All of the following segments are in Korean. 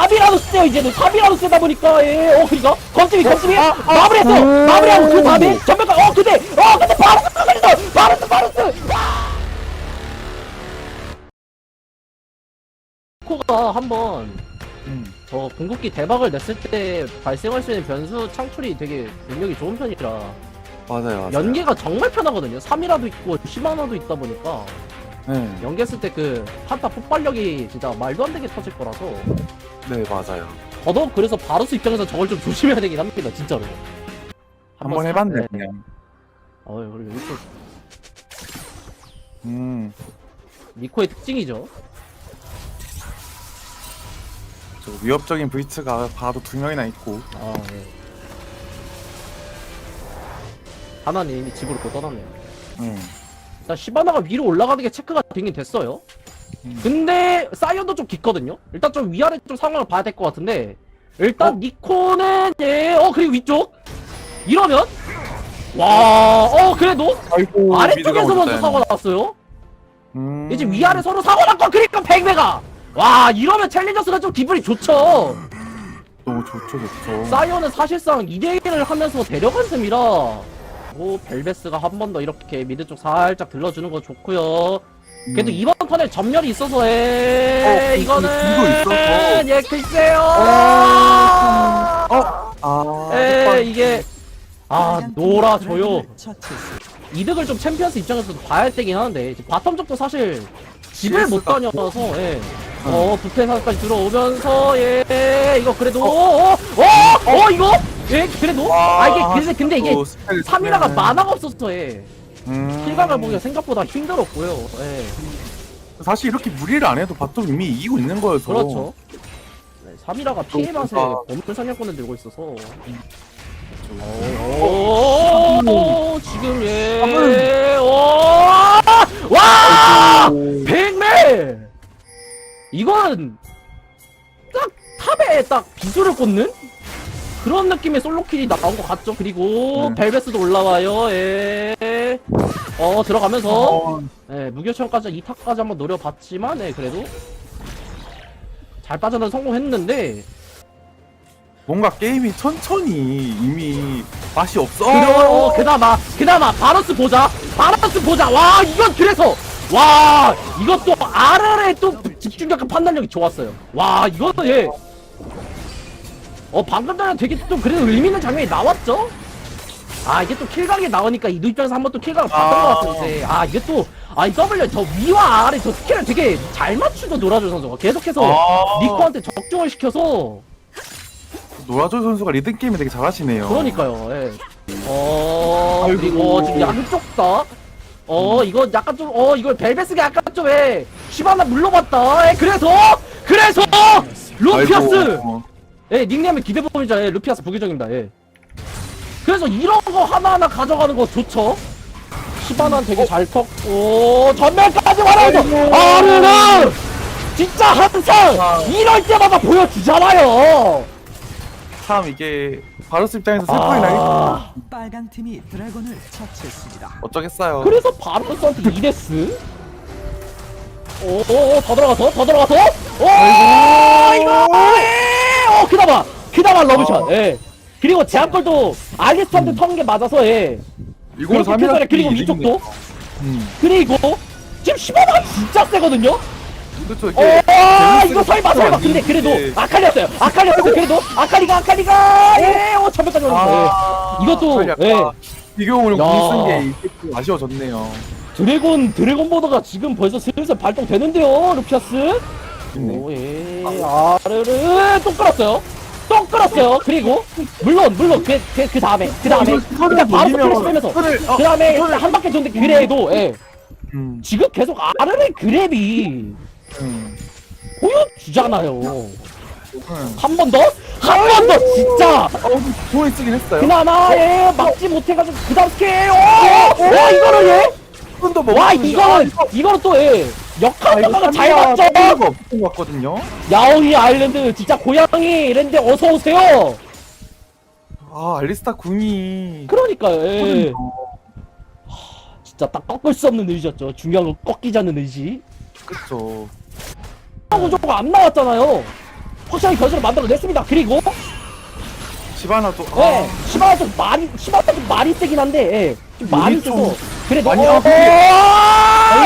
3이라도 쓰세요 이제는. 3이라도 쓰다 보니까 예어 그니까? 검집이 검집이. 아, 아, 마무리했어. 음. 마무리하고 그 다음에 전멸가 어 근데 어 근데 바로스 바로스 바로스 바로스! 코가 한번 음. 저 궁극기 대박을 냈을 때 발생할 수 있는 변수 창출이 되게 능력이 좋은 편이라. 맞아요, 맞아요. 연계가 정말 편하거든요. 3이라도 있고 10하나도 있다 보니까 네, 연계했을 때 그 한타 폭발력이 진짜 말도 안 되게 터질 거라서 네, 맞아요. 더더욱 그래서 바로스 입장에서 저걸 좀 조심해야 되긴 합니다 진짜로 한번 사- 해봤네, 네. 그냥. 어 그리고 또 음, 니코의 특징이죠 저 위협적인 브이츠가 봐도 두 명이나 있고. 아 예. 하나는 이미 집으로 또 떠났네요 음. 일단 시바나가 위로 올라가는 게 체크가 되긴 됐어요. 음. 근데 사이언도 좀 깊거든요? 일단 좀 위아래 좀 상황을 봐야 될 것 같은데 일단 니코는 예어 그리고 위쪽? 이러면? 와어 그래도 아이고, 아래쪽에서 미드가 먼저 사고 났어요? 음. 이제 위아래 서로 사고 났고 그러니까 백배가. 와 이러면 챌린저스가 좀 기분이 좋죠. 너무 좋죠, 좋죠. 사이언은 사실상 2대1을 하면서 데려간 셈이라 오 벨베스가 한 번 더 이렇게 미드 쪽 살짝 들러주는 거 좋고요 그래도 음. 이번 턴에 전멸이 있어서 어, 에 그- 이거는 그거 있어서. 예 글쎄요 어? 아. 에 이게 아 놀아줘요. 이득을 좀 챔피언스 입장에서도 봐야 되긴 하는데 이제 바텀 쪽도 사실 집을 못 CS 가 다녀서 예. 어 부패사까지 들어오면서 예 이거 그래도 어어어 어, 어, 이거 예 그래도 아 이게 근데 근데 이게 또 스펠 3이라가 쓰면은. 만화가 없었어 예 음. 킬각을 보기가 생각보다 힘들었고요 예 사실 이렇게 무리를 안 해도 바텀 이미 이기고 있는 거여서. 그렇죠 네, 3이라가 피해 맛에 아. 범물 사냥꾼을 들고 있어서 좀- 오, 오, 지금 예. 삼은. 오, 와! 아이고. 백매! 이건 딱 탑에 딱 비수를 꽂는 그런 느낌의 솔로킬이 나온 것 같죠. 그리고 음. 벨베스도 올라와요. 예. 어 들어가면서 어, 예, 무결점까지 2탑까지 한번 노려봤지만 예, 그래도 잘 빠져나 성공했는데 뭔가 게임이 천천히 이미 맛이 없어. 그리고 그나마 그나마 바로스 보자 바로스 보자 와 이건 그래서 와 이것도 아르의 또 집중력과 판단력이 좋았어요 와 이거는 예. 어 방금 전에 되게 좀 그래도 의미 있는 장면이 나왔죠 아 이게 또 킬각이 나오니까 이도 입장에서 한번 또 킬각을 봤던 아. 것 같은데 아 이게 또아 이 W 저 위와 아래 저 스킬을 되게 잘 맞추죠 노라조 선수가 계속해서 아, 니코한테 적중을 시켜서 노라조 선수가 리듬 게임을 되게 잘하시네요. 그러니까요. 예. 어 아이고. 그리고 지금 양쪽 다. 어 이거 약간 좀 어 이걸 벨베스가 약간 좀 해. 시바나 물러봤다. 예, 그래서 그래서 루피아스. 아이고. 예 닉네임은 기대보이자 예, 루피아스 부기적입니다. 예. 그래서 이런 거 하나하나 가져가는 거 좋죠. 시바나는 되게 잘 컸고 전면까지 와라고. 아르는 진짜 항상 아. 이럴 때마다 보여주잖아요. 참 이게 바로스 입장에서 슬픔이 나겠 아. 빨강 팀이 드래곤을 처치했습니다. 어쩌겠어요. 그래서 바로스한테 이데스 오 오 오 더 들어가서 더 들어가서 오 이거 예! 어 그나마 그나마 러브샷. 어. 예. 그리고 제한골도 알리스한테 턴게 맞아서 예. 이거 그렇게 삼이라 해서 그리고 이기네. 위쪽도. 음. 그리고 지금 15만 진짜 세거든요? 그렇죠. 이게 어 밸런스가 이거 설마 설마 근데 그래도 아칼리였어요. 아칼리였어요. 그래도 아칼리가 아칼리가! 예어 전면까지 올랐어 아, 예. 이것도 예. 비교용으로 야. 공쓴게 아쉬워졌네요. 드래곤 드래곤 보더가 지금 벌써 슬슬 발동되는데요 루피아스? 있네. 오예 아 르르 또 끌었어요? 또 끌었어요? 그리고 물론 물론 그, 그, 그 다음에 그 다음에 일단 바로 스플래시 빼면서 어, 그 다음에 한 바퀴 줬는데 그래도 예. 음, 지금 계속 아르르 그랩이 음, 보여주잖아요. 음. 한번 더? 한 번 더 진짜! 어, 돈이 쓰긴 했어요. 그나마 예 막지 못해가지고 그 다음 스킬! 오, 오! 이거를 예? 와 먹었는데, 이거는 아, 이거- 이거는 또예 역할 이거 평가가 잘 맞죠 것 같거든요. 야옹이 아일랜드 진짜 고양이 랜드 어서 오세요. 아 알리스타 궁이 그러니까요. 예. 진짜 딱 꺾을 수 없는 의지였죠. 중요한 건 꺾이지 않는 의지. 그쵸. 구조가 안 나왔잖아요. 확실하게 변수를 만들어냈습니다. 그리고 예, 아, 시바가 좀 많이 시바가 좀 많이 세긴 한데 예, 좀 많이 우리 좀 세서 그래도 많이 어, 하고 어,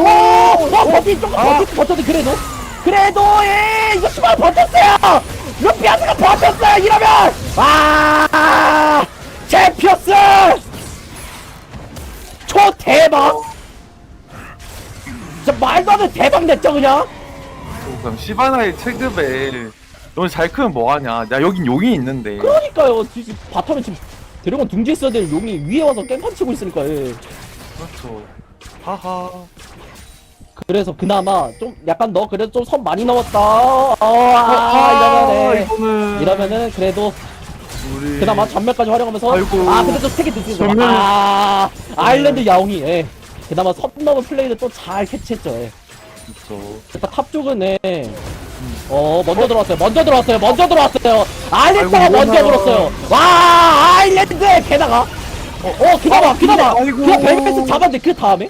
어, 어, 버티 조금 아. 버티 버텨도 그래도 그래도 예, 이거 시바 버텼어요. 루피아스가 버텼어요. 이러면 아 챔피언스 초 대박. 진짜 말도 안 되는 대박 냈죠 그냥. 그럼 시바나의 체급에 너무 잘 크면 뭐하냐 야 여긴 용이 있는데 그러니까요. 지금 바텀에 지금 드래곤 둥지에 있어야 될 용이 위에 와서 깽판 치고 있으니까. 예. 그렇죠 하하 그래서 그나마 좀 약간 너 그래도 좀 선 많이 넘었다. 어, 아, 아, 이러면은 이거는 이러면은 그래도 우리 그나마 전멸까지 활용하면서 아이고. 아 근데 좀 세게 거. 전멸. 아 아일랜드 야옹이 예. 그나마 선 넘은 플레이를 또 잘 캐치했죠. 예. 그렇죠 일단 탑 쪽은 예. 어 먼저 들어왔어요. 먼저 들어왔어요. 먼저 들어왔어요. 아일랜드가 아이고, 먼저 이거는. 물었어요. 와 아일랜드 게다가 어, 어 그나마 그나마 아이고. 그냥 벨벳을 잡았는데 그 다음에?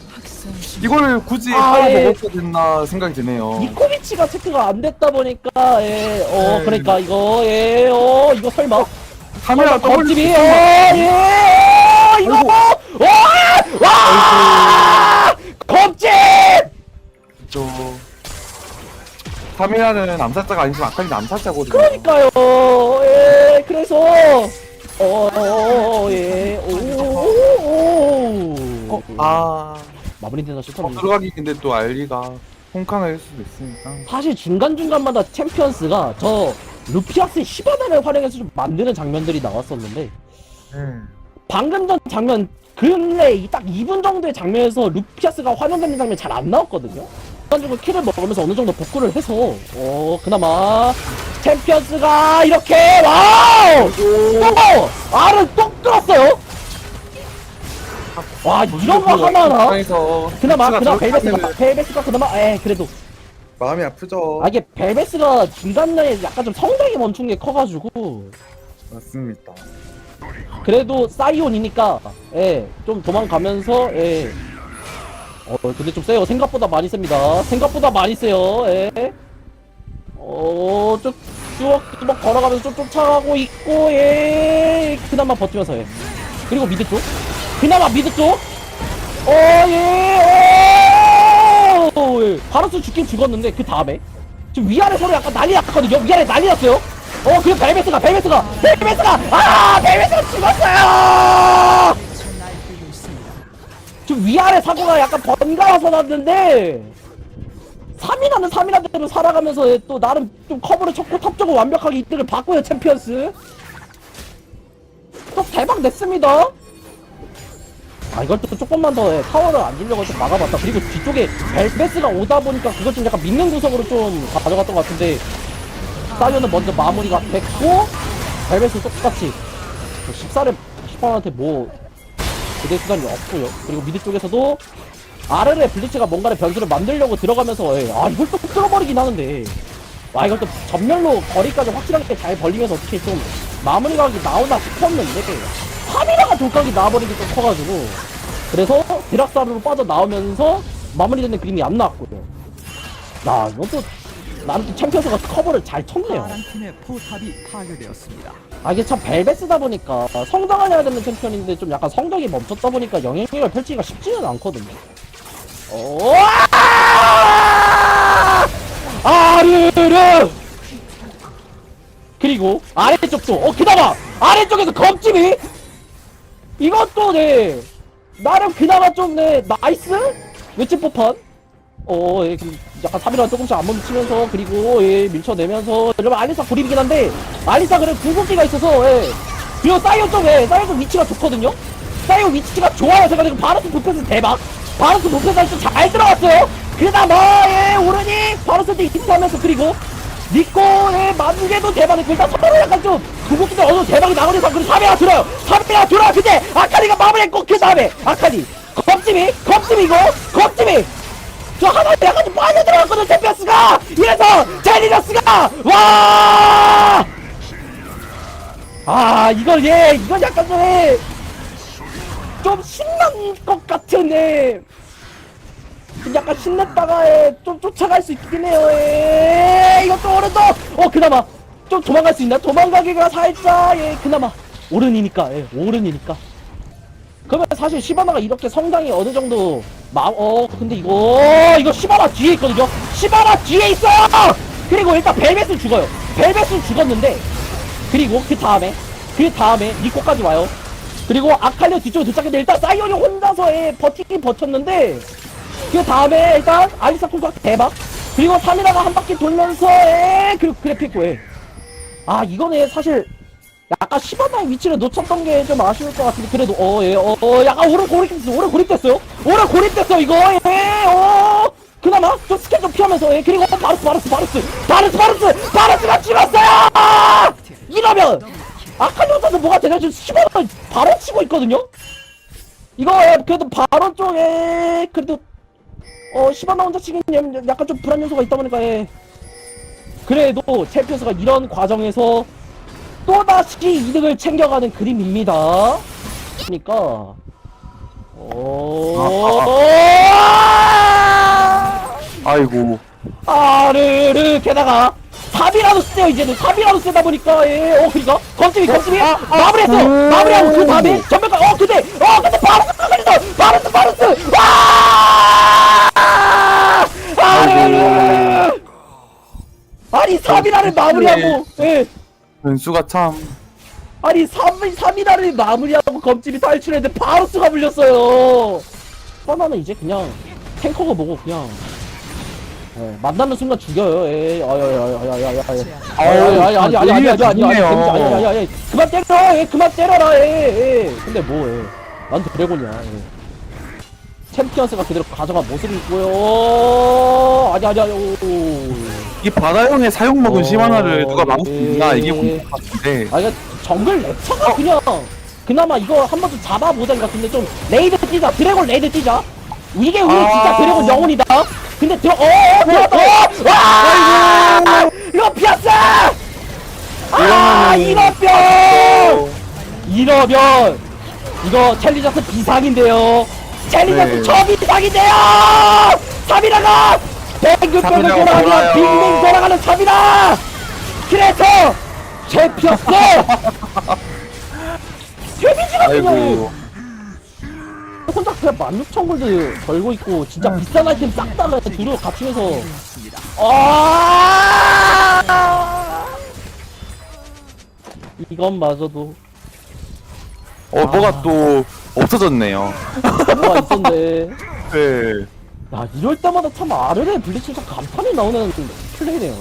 이거를 굳이 아, 하나 예. 먹었어야 됐나 생각이 드네요. 니코비치가 체크가 안 됐다 보니까 예, 어 네. 그러니까 이거 예, 어 이거 설마. 카메라 설마 더블 어 예, 어 이거 아이고. 와, 와, 겁집! 그렇죠 카메라는 암살자가 아니지만 아칼리는 암살자거든요. 그러니까요, 예, 그래서 어, 어, 예, 오, 어, 아. 마무리되나 어, 싶었는데 들어가기 근데 또 알리가 홍캉을 할 수도 있으니까. 사실 중간중간마다 챔피언스가 저 루피아스의 시바나를 활용해서 좀 만드는 장면들이 나왔었는데 방금 전 장면 근래 이딱 2분 정도의 장면에서 루피아스가 화면되는 장면 이 잘 안 나왔거든요. 그래가지고 킬을 먹으면서 어느 정도 복구를 해서 어 그나마 챔피언스가 이렇게 와우! 또 알을 똑 끌었어요. 와 이런 거 하나나 에서 그나마 그나마 벨베스가 벨베스가 그나마 에 그래도 마음이 아프죠 아 이게 벨베스가 중간에 약간 좀 성장이 멈춘 게 커가지고 맞습니다 그래도 사이온이니까 예, 좀 도망가면서 예. 어, 근데 좀 세요. 생각보다 많이 셉니다. 생각보다 많이 세요. 예. 어, 쭉쭉쭉 걸어가면서 좀 쫓아가고 있고 예. 그나마 버티면서 예. 그리고 미드 쪽. 그나마 미드 쪽. 어, 예. 오! 예. 바로스 죽긴 죽었는데 그 다음에 지금 위아래 서로 약간 난리 났거든요. 위아래 난리 났어요. 어, 그리고 벨베스가 벨베스가 벨베스가 아, 벨베스가 죽었어요. 지금 위아래 사고가 약간 번갈아서 났는데 3이나는 3이나대로 살아가면서 또 나름 좀 커버를 쳤고 탑적으로 완벽하게 이득을 봤고요 챔피언스 또 대박 냈습니다 아또 조금만 더 예, 타워를 안 주려고 좀 막아봤다 그리고 뒤쪽에 벨베스가 오다 보니까 그걸 좀 약간 믿는 구석으로 좀 가져갔던 것 같은데 사이언은 먼저 마무리가 됐고 벨베스 똑같이 14렙 10번한테 뭐 그대 수단이 없고요. 그리고 미드 쪽에서도 아르레 블리츠가 뭔가를 변수를 만들려고 들어가면서 예. 아 이걸 또 뚫어버리긴 하는데 와 이걸 또 전멸로 거리까지 확실하게 잘 벌리면서 어떻게 좀 마무리각이 나오나 싶었는데 3이라가 돌각이 나와버린 게좀 커가지고 그래서 디락사르로 빠져나오면서 마무리되는 그림이 안 나왔고요. 야 이것도 또 챔피언스가 커버를 잘 쳤네요. 파란 팀의 포탑이 파괴되었습니다. 아 이게 참 벨벳이다 보니까 성장을 해야 되는 챔피언인데 좀 약간 성적이 멈췄다 보니까 영향력을 펼치기가 쉽지는 않거든요. 오! 아르르! 그리고 아래쪽도 어 그나마 아래쪽에서 검집이 이것도 네 나름 그나마 좀네 나이스 외집 pop판 어, 예, 그 약간 3이랑 조금씩 안 멈추면서 그리고 예, 밀쳐내면서 이러면 알리사 고립이긴 한데 알리사 그래 궁극기가 있어서 예. 그리고 사이오 쪽에 사이오 쪽 위치가 좋거든요. 사이오 위치가 좋아요. 제가 지금 바로스 도패스 대박. 바로스 도패스 할때 잘 들어갔어요. 그나마 예, 오르니 바로스 때 인사하면서 그리고 니코의 만개도 대박이고 일단 서로 약간 좀 궁극기들 어느 대박이 나오면서 그리고 3회가 들어요. 3회가 들어요. 근데 아카리가 마무리했고 그 다음에 아카리 겁집이 겁집이고 겁집이 저 하나 약간 좀 빨려 들어갔거든 챔피언스가 이래서 제니저스가 와! 아 이걸 예 이건 약간 전에 좀 신난 것 같은 예. 좀 약간 신났다가 예, 좀 쫓아갈 수 있긴 해요. 예. 이것도 오른쪽 어 그나마 좀 도망갈 수 있나? 도망가기가 살짝 예 그나마 오른이니까 예 오른이니까. 그러면 사실 시바나가 이렇게 성장이 어느 정도 마어 근데 이거 이거 시바나 뒤에 있거든요? 시바나 뒤에 있어! 그리고 일단 벨벳은 죽어요. 벨벳은 죽었는데 그리고 그 다음에 그 다음에 니코까지 와요. 그리고 아칼리오 뒤쪽에 도착했는데 일단 사이온이 혼자서 예 버티긴 버텼는데 그 다음에 일단 아리사 콩과 대박. 그리고 사미라가 한 바퀴 돌면서 에 그리고 그래픽고 아 이거는 사실 약간 시바나의 위치를 놓쳤던 게 좀 아쉬울 것 같은데 그래도 어 예 어 어, 약간 오래 고립됐어 오래 고립됐어요? 오래 고립됐어 이거 예어. 그나마 좀 스캔 좀 피하면서 예 그리고 바르스 바르스 바르스 바르스 바르스 바르스가 찍었어요! 이러면 아칼리오사도 뭐가 되냐 지금 시바나 바로 치고 있거든요? 이거 예, 그래도 바로 쪽에 그래도 어 시바나 혼자 치긴 약간 좀 불안 요소가 있다 보니까 예. 그래도 챔피언스가 이런 과정에서 또다시 이득을 챙겨가는 그림입니다. 그러니까 오 아이고 아르르 게다가 삽이라도 쓰세요 이제는. 삽이라도 쓰다 보니까 예어 그니까? 검집이 검집이? 마무리했어. 음. 마무리하고 그 다음에 전멸가 어 근데 어 근데 바르스 걸렸어 바르스 바르스! 와! 아르르 아니 삽이라를 마무리하고 예. 변수가 참. 아니 3, 3이라를 마무리하고 검집이 탈출했는데 바로 수가 물렸어요. 하나는 이제 그냥 탱커가 뭐고 그냥 만나는 순간 죽여요. 에이, 아야야야야야야. 아유, 아니 아니 아니 아니 아니 아니 아니 재밌지. 아니 아니 아니 그만 때려. 예, 그만 때려라. 예, 예. 근데 뭐 예. 난 드래곤이야. 예. 챔피언스가 그대로 가져간 모습이 있고요. 아니 아니 아니. 오, 오. 이 바다형의 사용먹은 어, 시마나를 누가 막을 수 있나 이게 예. 문제인 것 같은데 아, 이거 정글 랩차가 그냥 그나마 이거 한 번쯤 잡아보자 이거 같은데 좀 레이드 뛰자 드래곤 레이드 뛰자 이게 우리 아. 진짜 드래곤 영혼이다 근데 들어 어어 들어왔다. 어! 와 이거 피었어! 아 이러면. 이러면 이거 챌린저스 비상인데요. 챌린저스 네. 저 비상인데요! 3이라가! 뱅글뱅글 삼이라가 돌아가는 돌아요. 빙빙 돌아가는 3이라 그래서 제 피었어! 데미지가 그냥 혼자 그냥 16,000골드 걸고 있고 진짜 비싼 아이템 싹다 두루 갖추면서. 아! 이것마저도. 어 뭐가 또 없어졌네요. 뭐가 있던데 네. 야 이럴 때마다 참 아르레 블리츠가 간판이 나오는 플레이네요.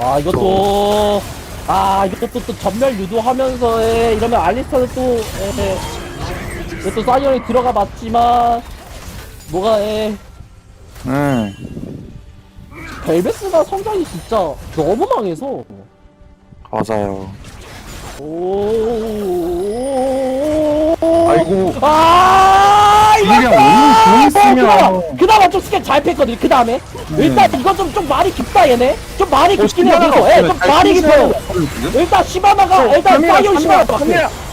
아 이것도. 아 이것도 또 전멸 유도하면서 에, 이러면 알리스타는 또 에, 이것도 사이언이 들어가 봤지만 뭐가 에 음. 벨베스가 성장이 진짜 너무 망해서. 맞아요. 오. 아이고. 아 이거 너무 좋았으면. 그나마, 그나마 좀 스캔 잘 뺐거든 그 다음에. 일단 이건 좀, 좀 많이 깊다 얘네. 좀 많이 깊긴 해요 그래서 예, 좀 많이 깊어요. 일단 시바나가 일단 사이온 시바나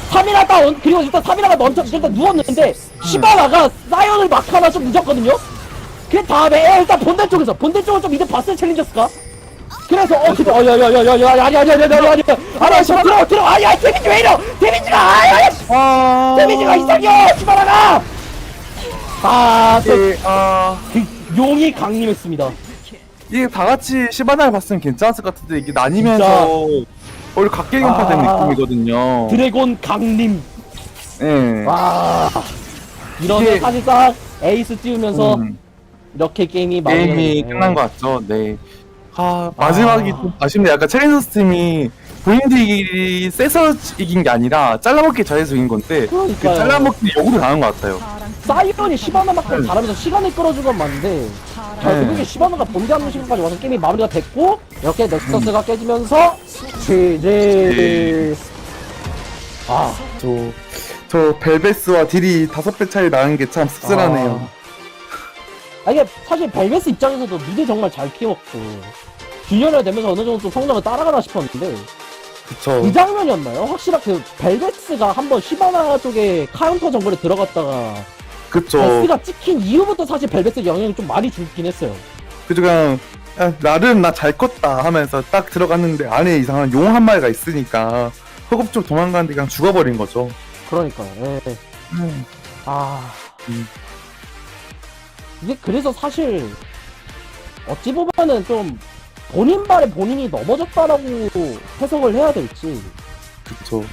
3이나 다운 그리고 일단 3이나가 먼저 일단 누웠는데 시바나가 사이온을 막 하나 좀 늦었거든요? 그 다음에 일단 본대 쪽에서 본대 쪽은 좀 이제 봤어요 챌린저스가? 그래서 어 근데 어야야야야야 아니 아니 아니 아니 아니 아니. 들어 들어. 아니 아니 데미지 왜 이러 데미지가 아니 아 데미지가 이상해 시바나가. 아또 예, 아. 그 용이 강림했습니다. 이게 다 같이 시바나를 봤으면 괜찮았을 것 같은데 이게 나뉘면서 오 히려 각계경파 된 아. 느낌이거든요. 드래곤 강림. 예. 와. 이러면 이게- 사실상 에이스 띄우면서 음, 이렇게 게임이 게임이 마무리가 끝난 것 같죠? 네. 아, 마지막이 좀 아쉽네. 약간 챌린저스 팀이 본인들이 세서 이긴 게 아니라 잘라먹기 잘해서 이긴 건데 그 그러니까요. 잘라먹기 역으로 당한 것 같아요. 사이언이 시바나만큼 잘하면서 시간을 끌어준 건 맞는데 결국에 네. 시바나가 본대하는 시간까지 와서 게임이 마무리가 됐고 이렇게 넥서스가 깨지면서 제제 아 저, 저 벨베스와 딜이 다섯 배 차이 나는 게 참 씁쓸하네요. 아, 이게 사실 벨베스 입장에서도 미드 정말 잘 키웠고 균열을 되면서 어느 정도 좀 성장을 따라가나 싶었는데 그쵸. 이 장면이었나요? 확실하게 그 벨베스가 한번 시바나 쪽에 카운터 정글에 들어갔다가 그쵸. 베스가 찍힌 이후부터 사실 벨베스 영향이 좀 많이 줄긴 했어요. 그죠, 그냥 야, 나름 나잘 껐다 하면서 딱 들어갔는데 안에 이상한 용 한 마리가 있으니까 허겁 쪽 도망가는데 그냥 죽어버린 거죠. 그러니까요. 예. 아. 음. 이게 그래서 사실 어찌 보면은 좀 본인 발에 본인이 넘어졌다라고 해석을 해야 될지 그쵸.